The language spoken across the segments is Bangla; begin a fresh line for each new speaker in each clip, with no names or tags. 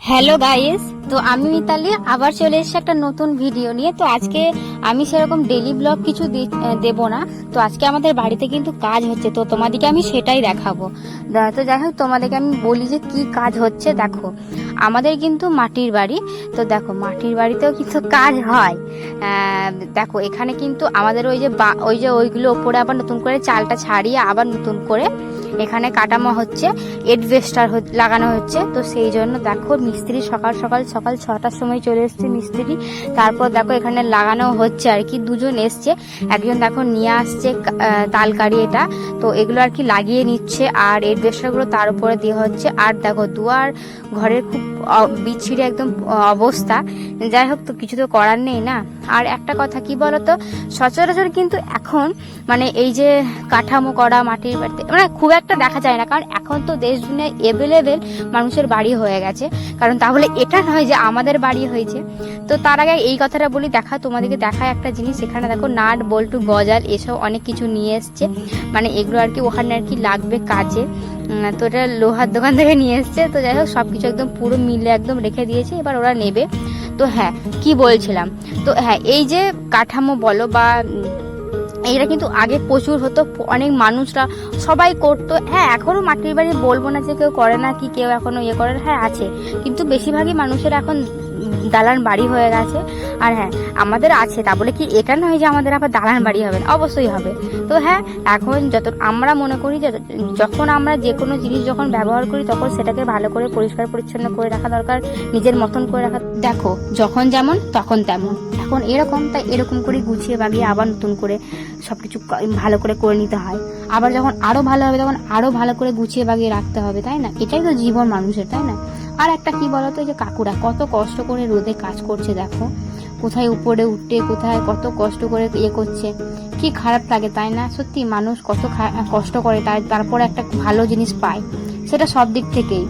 হ্যালো গাইস তো আমি মিতালি, আবার চলে এসেছি একটা নতুন ভিডিও নিয়ে। তো আজকে আমি সেরকম ডেলি ব্লগ কিছু দেবো না। তো আজকে আমাদের বাড়িতে কিন্তু কাজ হচ্ছে। তো তোমাদেরকে আমি সেটাই দেখাবো। তো যাই হোক, তোমাদেরকে আমি বলি যে কি কাজ হচ্ছে, দেখো। আমাদের কিন্তু মাটির বাড়ি। তো দেখো, মাটির বাড়িতেও কিন্তু কাজ হয়। দেখো, এখানে কিন্তু আমাদের ওই যে ওই যে ওইগুলো ওপরে আবার নতুন করে চালটা ছাড়িয়ে আবার নতুন করে এখানে কাটামো হচ্ছে এডভেস্টার লাগানো হচ্ছে। তো সেই জন্য দেখো মিস্ত্রি সকাল সকাল সকাল ছটার সময় চলে এসছে মিস্ত্রি। তারপর দেখো এখানে লাগানো হচ্ছে আর কি, দুজন এসছে। একজন দেখো নিয়ে আসছে তালকারি এটা। তো এগুলো আর কি লাগিয়ে নিচ্ছে আর এডভেস্টারগুলো তার উপরে দেওয়া হচ্ছে। আর দেখো দুয়ার ঘরের খুব বিচ্ছিরি একদম অবস্থা। যাই হোক তো কিছু তো করার নেই না। আর একটা কথা কি বলতো? সচরাচর কিন্তু এখন মানে এই যে কাঠামো করা, মাটির বাড়িতে মানে খুব একটা দেখা যায় না। কারণ এখন তো দেশ দুনিয়ায় এভেলেবেল মানুষের বাড়ি হয়ে গেছে। কারণ তাহলে এটা নয় যে আমাদের বাড়ি হয়েছে। তো তার আগে এই কথাটা বলি, দেখা, তোমাদেরকে দেখায় একটা জিনিস। এখানে দেখো, নাট, বল্টু, গজাল, এসব অনেক কিছু নিয়ে এসছে। মানে এগুলো আর কি ওখানে আর কি লাগবে কাজে। তো এটা লোহার দোকান থেকে নিয়ে এসছে। তো যাই হোক সব কিছু একদম পুরো মিলে একদম রেখে দিয়েছে। এবার ওরা নেবে। তো হ্যাঁ কি বলছিলাম? তো হ্যাঁ এই যে কাঠামো বলো বা এরা কিন্তু আগে প্রচুর হতো, অনেক মানুষরা সবাই করতো। হ্যাঁ এখনও মাটির বাড়ি বলব না যে কেউ করে না কি, কেউ এখনও ইয়ে করে হ্যাঁ আছে। কিন্তু বেশিরভাগই মানুষের এখন দালান বাড়ি হয়ে গেছে। আর হ্যাঁ আমাদের আছে, তা বলে কি এটা নয় যে আমাদের আবার দালান বাড়ি হবে অবশ্যই হবে। তো হ্যাঁ এখন যত আমরা মনে করি যে যখন আমরা যে কোনো জিনিস যখন ব্যবহার করি, তখন সেটাকে ভালো করে পরিষ্কার, পরিচ্ছন্ন করে রাখা দরকার, নিজের মতন করে রাখা। দেখো, যখন যেমন, তখন তেমন। এখন এরকম, তাই এরকম করে গুছিয়ে বাগিয়ে আবার নতুন করে সব কিছু ভালো করে করে নিতে হয়। আবার যখন আরও ভালো হবে, তখন আরও ভালো করে গুছিয়ে বাগিয়ে রাখতে হবে, তাই না? এটাই তো জীবন মানুষের, তাই না? আর একটা কি বলতো যে কাকুরা, কত কষ্ট করে রোদে কাজ করছে, দেখো। কোথায় উপরে উঠে, কোথায় কত কষ্ট করে ইয়ে করছে, কি খারাপ লাগে তাই না? সত্যি মানুষ কত কষ্ট করে তাই তারপর একটা ভালো জিনিস পায়, সেটা সব দিক থেকেই।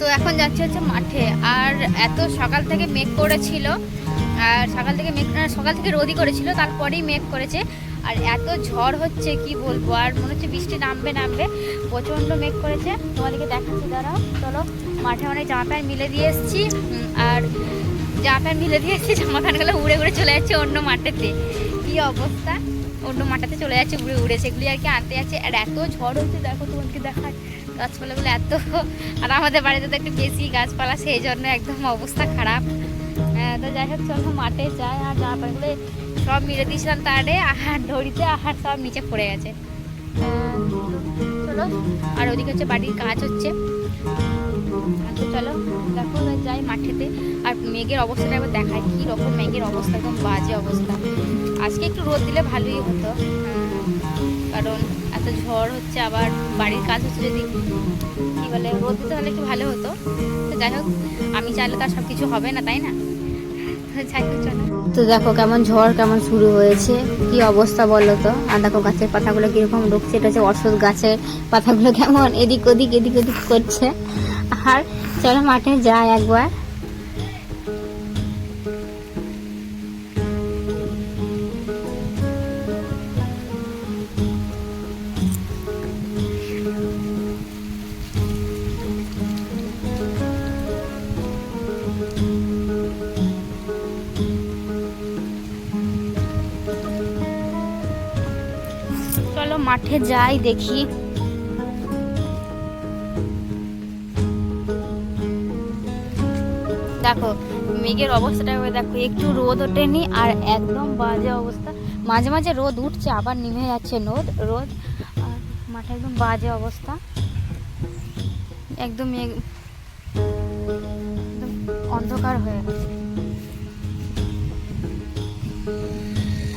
তো এখন যাচ্ছে হচ্ছে মাঠে, আর এত সকাল থেকে মেঘ করেছিল, আর সকাল থেকে মেঘ, সকাল থেকে রোদই করেছিল, তারপরেই মেঘ করেছে। আর এত ঝড় হচ্ছে, কি বলব? আর মনে হচ্ছে বৃষ্টি নামবে নামবে। প্রচণ্ড মেঘ করেছে। তোমাদেরকে দেখাচ্ছি, দাঁড়াও। চলো, মাঠে অনেক জামা প্যান্ট মিলে দিয়ে এসেছি। আর জামা প্যান্ট মিলে দিয়ে এসেছি, জামা প্যান্টগুলো উড়ে উড়ে চলে যাচ্ছে অন্য মাঠেতে। কি অবস্থা? অন্য মাঠাতে চলে যাচ্ছে, উড়ে উড়ে সেগুলি আর কি আনতে যাচ্ছে। আর এত ঝড় হচ্ছে, দেখো তোমাকে দেখায়। গাছপালাগুলো এত, আর আমাদের বাড়িতে তো একটু বেশি গাছপালা, সেই জন্য একদম অবস্থা খারাপ। তো যাই হোক, চলো মাঠে যাই, আর জামা প্যান্টগুলো সব মিলে দিয়েছিলাম তারে, আর দড়িতে, আর সব নিচে পড়ে গেছে। চলো, আর ওদিকে হচ্ছে বাড়ির কাজ হচ্ছে। চলো, দেখো যাই মাঠেতে। আর মেঘের অবস্থাটা একবার দেখায় কি রকম মেঘের অবস্থা, একদম বাজে অবস্থা। আজকে একটু রোদ দিলে ভালোই হতো। কারণ এত ঝড় হচ্ছে, আবার বাড়ির কাজ হচ্ছে যদি, কি বলে, রোদ দিতে হলে একটু ভালো হতো। তো যাই হোক, আমি চাইলে তো আর সব কিছু হবে না, তাই না? তো দেখো কেমন ঝড়, কেমন শুরু হয়েছে। কি অবস্থা বলো তো? আর দেখো গাছের পাতাগুলো কীরকম ঢুকছে এটা হচ্ছে অসুস্থ গাছের পাতাগুলো কেমন? এদিক ওদিক এদিক ওদিক করছে। আর চলো মাঠে যায় একবার। মাঠে যাই দেখি। দেখো, মেঘের অবস্থাটা এবার দেখো, একটু রোদ ওঠেনি আর একদম বাজে অবস্থা। মাঝে মাঝে রোদ উঠছে, আবার নেমে যাচ্ছে রোদ রোদ, আর মাঠে একদম বাজে অবস্থা। একদম অন্ধকার হয়ে গেছে।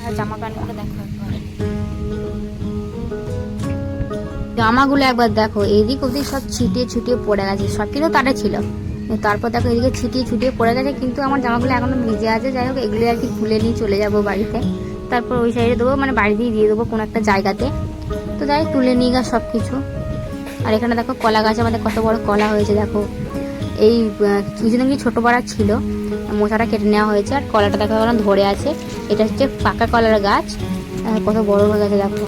আর জামা প্যান্টগুলো দেখো একবার। জামাগুলো একবার দেখো, এদিক ওদিক সব ছিটিয়ে ছুটিয়ে পড়ে গেছে সব কিছু তারে ছিল। তারপর দেখো এদিকে ছিটিয়ে ছুটিয়ে পড়ে গেছে, কিন্তু আমার জামাগুলো এখনও ভিজে আছে, যাই হোক এগুলো আর কি তুলে নিয়ে চলে যাব বাড়িতে। তারপর ওই সাইডে দেবো মানে বাড়িতেই দিয়ে দেবো কোনো একটা জায়গাতে। তো যাই তুলে নিয়ে গা সব কিছু আর এখানে দেখো কলা গাছ, আমাদের কত বড় কলা হয়েছে, দেখো। এই কিছুদিন কি ছোটো পাড়া ছিল মোচাটা কেটে নেওয়া হয়েছে, আর কলাটা দেখো এখন ধরে আছে। এটা হচ্ছে পাকা কলার গাছ কত বড় হয়ে গেছে, দেখো।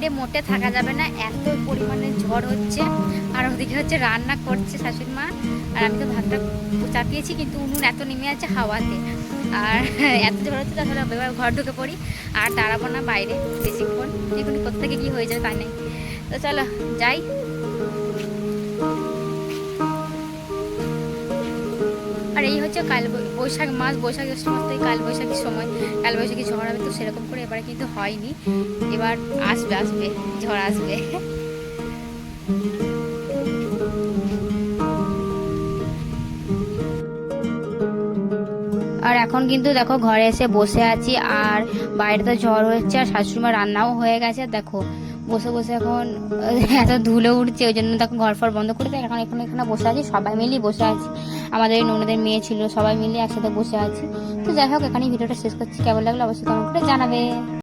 বাইরে মোটে থাকা যাবে না, এত পরিমাণে ঝড় হচ্ছে। আর ওদিকে হচ্ছে রান্না করছে শাশুড়ি মা, আর আমি তো ভাতটা চাপিয়েছি, কিন্তু উনুন এত নেমে আছে হাওয়াতে। আর এত ঝড় হচ্ছে তাহলে ঘর ঢুকে পড়ি, আর দাঁড়াবো না বাইরে বেশিক্ষণ এখন থেকে কী হয়ে যায় তা নেই। তো চলো, যাই। আর এই হচ্ছে কাল বৈশাখ মাস, বৈশাখ জ্যৈষ্ঠ মাস থেকে কাল বৈশাখীর সময়, কাল বৈশাখী ঝড় হবে, তো সেরকম করে এবারে কিন্তু হয়নি। এবার আসবে আসবে, ঝড় আসবে। আর এখন কিন্তু দেখো ঘরে এসে বসে আছি, আর বাইরে তো ঝড় হচ্ছে, আর শাশুড়ি মা রান্নাও হয়ে গেছে, দেখো। বসে বসে এখন এত ধুলো উঠছে, ওই জন্য তখন ঘর ফর বন্ধ করে দেয় এখন এখানে এখানে বসে আছি, সবাই মিলেই বসে আছি। আমাদের এই ননদের মেয়ে ছিল, সবাই মিলে একসাথে বসে আছি। তো যাই হোক, এখানেই ভিডিওটা শেষ করছি। কেমন লাগল অবশ্যই কমেন্ট করে জানাবে।